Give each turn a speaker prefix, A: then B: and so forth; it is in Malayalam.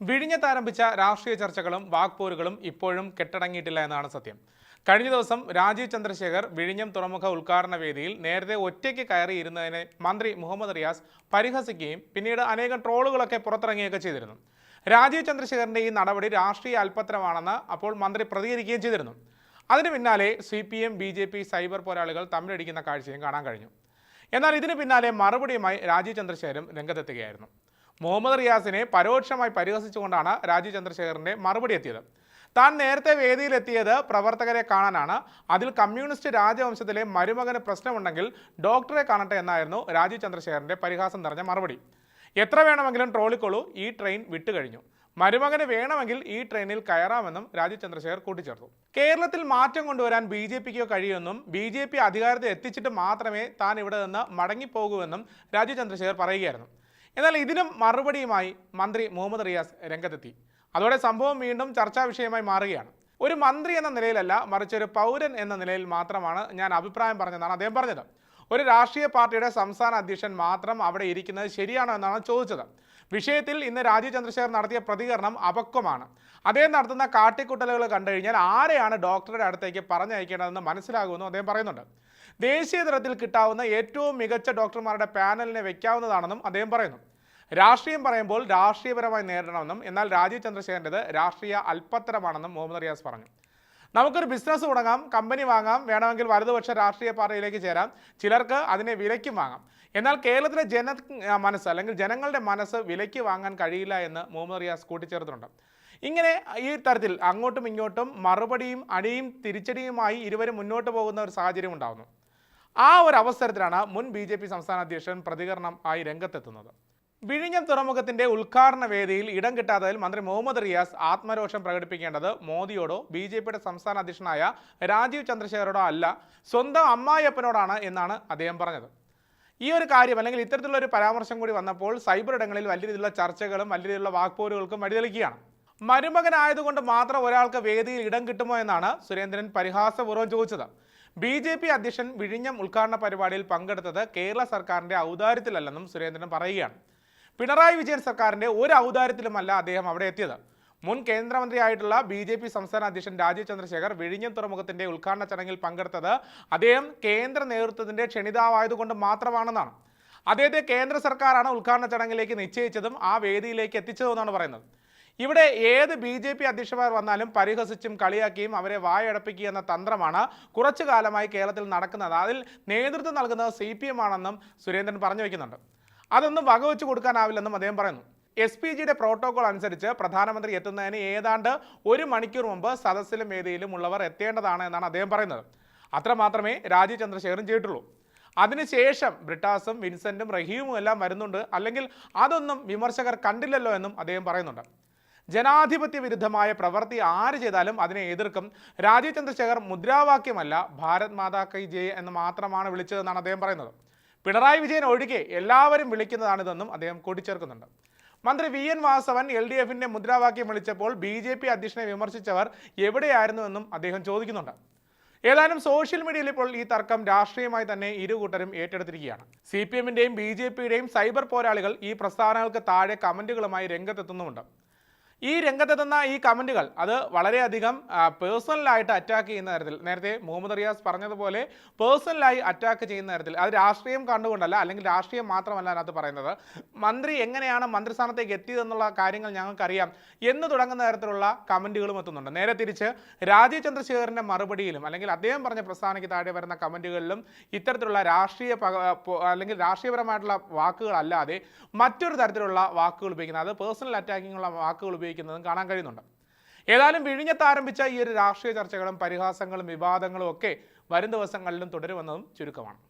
A: വിഴിഞ്ഞത്ത് ആരംഭിച്ച രാഷ്ട്രീയ ചർച്ചകളും വാക്പോരുകളും ഇപ്പോഴും കെട്ടടങ്ങിയിട്ടില്ല എന്നാണ് സത്യം. കഴിഞ്ഞ ദിവസം രാജീവ് ചന്ദ്രശേഖർ വിഴിഞ്ഞം തുറമുഖ ഉദ്ഘാടന വേദിയിൽ നേരത്തെ ഒറ്റയ്ക്ക് കയറിയിരുന്നതിനെ മന്ത്രി മുഹമ്മദ് റിയാസ് പരിഹസിക്കുകയും പിന്നീട് അനേകം ട്രോളുകളൊക്കെ പുറത്തിറങ്ങുകയൊക്കെ ചെയ്തിരുന്നു. രാജീവ് ചന്ദ്രശേഖറിന്റെ ഈ നടപടി രാഷ്ട്രീയ അല്പത്രമാണെന്ന് അപ്പോൾ മന്ത്രി പ്രതികരിക്കുകയും ചെയ്തിരുന്നു. അതിന് പിന്നാലെ C P M B J P cyber പോരാളികൾ തമ്മിലടിക്കുന്ന കാഴ്ചയും കാണാൻ കഴിഞ്ഞു. എന്നാൽ ഇതിന് പിന്നാലെ മറുപടിയുമായി രാജീവ് ചന്ദ്രശേഖരൻ രംഗത്തെത്തുകയായിരുന്നു. മുഹമ്മദ് റിയാസിനെ പരോക്ഷമായി പരിഹസിച്ചുകൊണ്ടാണ് രാജീവ് ചന്ദ്രശേഖറിന്റെ മറുപടി എത്തിയത്. താൻ നേരത്തെ വേദിയിലെത്തിയത് പ്രവർത്തകരെ കാണാനാണ്. അതിൽ കമ്മ്യൂണിസ്റ്റ് രാജവംശത്തിലെ മരുമകന് പ്രശ്നമുണ്ടെങ്കിൽ ഡോക്ടറെ കാണട്ടെ എന്നായിരുന്നു രാജീവ് ചന്ദ്രശേഖറിന്റെ പരിഹാസം നിറഞ്ഞ മറുപടി. എത്ര വേണമെങ്കിലും ട്രോളിക്കോളൂ ഈ ട്രെയിൻ വിട്ടുകഴിഞ്ഞു. മരുമകന് വേണമെങ്കിൽ ഈ ട്രെയിനിൽ കയറാമെന്നും രാജീവ് ചന്ദ്രശേഖർ കൂട്ടിച്ചേർത്തു. കേരളത്തിൽ മാറ്റം കൊണ്ടുവരാൻ ബി ജെ പിക്കോ കഴിയുമെന്നും ബി ജെ പി അധികാരത്തിൽ എത്തിച്ചിട്ട് മാത്രമേ താൻ ഇവിടെ നിന്ന് മടങ്ങിപ്പോകൂവെന്നും രാജീവ് ചന്ദ്രശേഖർ പറയുകയായിരുന്നു. എന്നാൽ ഇതിനും മറുപടിയുമായി മന്ത്രി മുഹമ്മദ് റിയാസ് രംഗത്തെത്തി. അതോടെ സംഭവം വീണ്ടും ചർച്ചാ വിഷയമായി മാറുകയാണ്. ഒരു മന്ത്രി എന്ന നിലയിലല്ല മറിച്ച് ഒരു പൗരൻ എന്ന നിലയിൽ മാത്രമാണ് ഞാൻ അഭിപ്രായം പറഞ്ഞതാണ് അദ്ദേഹം പറഞ്ഞത്. ഒരു രാഷ്ട്രീയ പാർട്ടിയുടെ സംസ്ഥാന അധ്യക്ഷൻ മാത്രം അവിടെ ഇരിക്കുന്നത് ശരിയാണോ എന്നാണ് ചോദിച്ചത്. വിഷയത്തിൽ ഇന്ന് രാജീവ് ചന്ദ്രശേഖർ നടത്തിയ പ്രതികരണം അപക്വമാണ്. അദ്ദേഹം നടത്തുന്ന കാട്ടിക്കുട്ടലുകൾ കണ്ടു കഴിഞ്ഞാൽ ആരെയാണ് ഡോക്ടറുടെ അടുത്തേക്ക് പറഞ്ഞയക്കേണ്ടതെന്ന് മനസ്സിലാകുമെന്നും അദ്ദേഹം പറയുന്നുണ്ട്. ദേശീയ തലത്തിൽ കിട്ടാവുന്ന ഏറ്റവും മികച്ച ഡോക്ടർമാരുടെ പാനലിനെ വെക്കാവുന്നതാണെന്നും അദ്ദേഹം പറയുന്നു. രാഷ്ട്രീയം പറയുമ്പോൾ രാഷ്ട്രീയപരമായി നേരിടണമെന്നും എന്നാൽ രാജീവ് ചന്ദ്രശേഖരന്റെത് രാഷ്ട്രീയ അല്പത്തരമാണെന്നും മുഹമ്മദ് റിയാസ് പറഞ്ഞു. നമുക്കൊരു ബിസിനസ് തുടങ്ങാം കമ്പനി വാങ്ങാം വേണമെങ്കിൽ വലതുപക്ഷ രാഷ്ട്രീയ പാർട്ടിയിലേക്ക് ചേരാം ചിലർക്ക് അതിനെ വിലയ്ക്കും വാങ്ങാം. എന്നാൽ കേരളത്തിലെ ജന മനസ്സ് അല്ലെങ്കിൽ ജനങ്ങളുടെ മനസ്സ് വിലയ്ക്ക് വാങ്ങാൻ കഴിയില്ല എന്ന് മുഹമ്മദ് റിയാസ് കൂട്ടിച്ചേർത്തിട്ടുണ്ട്. ഇങ്ങനെ ഈ തരത്തിൽ അങ്ങോട്ടും ഇങ്ങോട്ടും മറുപടിയും അടിയും തിരിച്ചടിയുമായി ഇരുവരും മുന്നോട്ട് പോകുന്ന ഒരു സാഹചര്യം ഉണ്ടാകുന്നു ആ ഒരു അവസരത്തിലാണ് മുൻ ബി ജെ പി സംസ്ഥാന അധ്യക്ഷൻ പ്രതികരണം ആയി രംഗത്തെത്തുന്നത്. വിഴിഞ്ഞം തുറമുഖത്തിന്റെ ഉദ്ഘാടന വേദിയിൽ ഇടം കിട്ടാത്തതിൽ മന്ത്രി മുഹമ്മദ് റിയാസ് ആത്മരോഷം പ്രകടിപ്പിക്കേണ്ടത് മോദിയോടോ ബി ജെ പിയുടെ സംസ്ഥാന അധ്യക്ഷനായ രാജീവ് ചന്ദ്രശേഖരോടോ അല്ല സ്വന്തം അമ്മായിയപ്പനോടാണ് എന്നാണ് അദ്ദേഹം പറഞ്ഞത്. ഈ ഒരു കാര്യം അല്ലെങ്കിൽ ഇത്തരത്തിലുള്ള ഒരു പരാമർശം കൂടി വന്നപ്പോൾ സൈബർ ഇടങ്ങളിൽ വലിയ രീതിയിലുള്ള ചർച്ചകളും വലിയ രീതിയിലുള്ള വാക്പോരുകൾക്കും വഴിതെളിക്കുകയാണ്. മരുമകനായതുകൊണ്ട് മാത്രം ഒരാൾക്ക് വേദിയിൽ ഇടം കിട്ടുമോ എന്നാണ് സുരേന്ദ്രൻ പരിഹാസപൂർവം ചോദിച്ചത്. ബി ജെ പി അധ്യക്ഷൻ വിഴിഞ്ഞം ഉദ്ഘാടന പരിപാടിയിൽ പങ്കെടുത്തത് കേരള സർക്കാരിന്റെ ഔദാര്യത്തിലല്ലെന്നും സുരേന്ദ്രൻ പറയുകയാണ്. പിണറായി വിജയൻ സർക്കാരിന്റെ ഒരു ഔദാര്യത്തിലുമല്ല അദ്ദേഹം അവിടെ എത്തിയത്. മുൻ കേന്ദ്രമന്ത്രിയായിട്ടുള്ള ബി ജെ പി സംസ്ഥാന അധ്യക്ഷൻ രാജീവ് ചന്ദ്രശേഖർ വിഴിഞ്ഞം തുറമുഖത്തിന്റെ ഉദ്ഘാടന ചടങ്ങിൽ പങ്കെടുത്തത് അദ്ദേഹം കേന്ദ്ര നേതൃത്വത്തിന്റെ ക്ഷണിതാവായതുകൊണ്ട് മാത്രമാണെന്നാണ്. അദ്ദേഹത്തെ കേന്ദ്ര സർക്കാരാണ് ഉദ്ഘാടന ചടങ്ങിലേക്ക് നിശ്ചയിച്ചതും ആ വേദിയിലേക്ക് എത്തിച്ചതെന്നാണ് പറയുന്നത്. ഇവിടെ ഏത് ബി ജെ പി അധ്യക്ഷന്മാർ വന്നാലും പരിഹസിച്ചും കളിയാക്കിയും അവരെ വായടപ്പിക്കുക എന്ന തന്ത്രമാണ് കുറച്ചു കാലമായി കേരളത്തിൽ നടക്കുന്നത്. അതിൽ നേതൃത്വം നൽകുന്നത് സി പി എം ആണെന്നും സുരേന്ദ്രൻ പറഞ്ഞു വയ്ക്കുന്നുണ്ട്. അതൊന്നും വകവെച്ച് കൊടുക്കാനാവില്ലെന്നും അദ്ദേഹം പറയുന്നു. എസ് പി ജിയുടെ പ്രോട്ടോകോൾ അനുസരിച്ച് പ്രധാനമന്ത്രി എത്തുന്നതിന് ഏതാണ്ട് ഒരു മണിക്കൂർ മുമ്പ് സദസ്സിലും വേദിയിലും ഉള്ളവർ എത്തേണ്ടതാണ് എന്നാണ് അദ്ദേഹം പറയുന്നത്. അത്ര മാത്രമേ രാജീവ് ചന്ദ്രശേഖരൻ ചെയ്തിട്ടുള്ളൂ. അതിനുശേഷം ബ്രിട്ടാസും വിൻസെന്റും റഹീമും എല്ലാം വരുന്നുണ്ട്. അല്ലെങ്കിൽ അതൊന്നും വിമർശകർ കണ്ടില്ലല്ലോ എന്നും അദ്ദേഹം പറയുന്നുണ്ട്. ജനാധിപത്യ വിരുദ്ധമായ പ്രവൃത്തി ആര് ചെയ്താലും അതിനെ എതിർക്കും. രാജീവ് ചന്ദ്രശേഖർ മുദ്രാവാക്യമല്ല ഭാരത് മാതാ കൈ ജയ് എന്ന് മാത്രമാണ് വിളിച്ചതെന്നാണ് അദ്ദേഹം പറയുന്നത്. പിണറായി വിജയൻ ഒഴികെ എല്ലാവരും വിളിക്കുന്നതാണിതെന്നും അദ്ദേഹം കൂട്ടിച്ചേർക്കുന്നുണ്ട്. മന്ത്രി V N Vasavan L D എഫിന്റെ മുദ്രാവാക്യം വിളിച്ചപ്പോൾ ബി ജെ പി അധ്യക്ഷനെ വിമർശിച്ചവർ എവിടെയായിരുന്നുവെന്നും അദ്ദേഹം ചോദിക്കുന്നുണ്ട്. ഏതായാലും സോഷ്യൽ മീഡിയയിൽ ഇപ്പോൾ ഈ തർക്കം രാഷ്ട്രീയമായി തന്നെ ഇരു കൂട്ടരും ഏറ്റെടുത്തിരിക്കുകയാണ്. സി പി എമ്മിന്റെയും ബി ജെ പിയുടെയും സൈബർ പോരാളികൾ ഈ പ്രസ്താവനകൾക്ക് താഴെ കമന്റുകളുമായി രംഗത്തെത്തുന്നുമുണ്ട്. ഈ രംഗത്തെത്തുന്ന ഈ കമന്റുകൾ അത് വളരെയധികം പേഴ്സണലായിട്ട് അറ്റാക്ക് ചെയ്യുന്ന തരത്തിൽ. നേരത്തെ മുഹമ്മദ് റിയാസ് പറഞ്ഞതുപോലെ പേഴ്സണലായി അറ്റാക്ക് ചെയ്യുന്ന തരത്തിൽ. അത് രാഷ്ട്രീയം കണ്ടുകൊണ്ടല്ല അല്ലെങ്കിൽ രാഷ്ട്രീയം മാത്രമല്ല അതിനകത്ത് പറയുന്നത്. മന്ത്രി എങ്ങനെയാണ് മന്ത്രിസ്ഥാനത്തേക്ക് എത്തിയതെന്നുള്ള കാര്യങ്ങൾ ഞങ്ങൾക്കറിയാം എന്ന് തുടങ്ങുന്ന തരത്തിലുള്ള കമന്റുകളും എത്തുന്നുണ്ട്. നേരെ തിരിച്ച് രാജീവ് ചന്ദ്രശേഖറിന്റെ മറുപടിയിലും അല്ലെങ്കിൽ അദ്ദേഹം പറഞ്ഞ പ്രസ്താവനയ്ക്ക് താഴെ വരുന്ന കമന്റുകളിലും ഇത്തരത്തിലുള്ള രാഷ്ട്രീയ അല്ലെങ്കിൽ രാഷ്ട്രീയപരമായിട്ടുള്ള വാക്കുകളല്ലാതെ മറ്റൊരു തരത്തിലുള്ള വാക്കുകൾ ഉപയോഗിക്കുന്നത്. അത് പേഴ്സണൽ അറ്റാക്കിങ്ങുള്ള വാക്കുകൾ ഉപയോഗിക്കുന്നതും കാണാൻ കഴിയുന്നുണ്ട്. ഏതായാലും വിഴിഞ്ഞത്ത് ആരംഭിച്ച ഈ ഒരു രാഷ്ട്രീയ ചർച്ചകളും പരിഹാസങ്ങളും വിവാദങ്ങളും ഒക്കെ വരും ദിവസങ്ങളിലും തുടരുമെന്നതും ചുരുക്കമാണ്.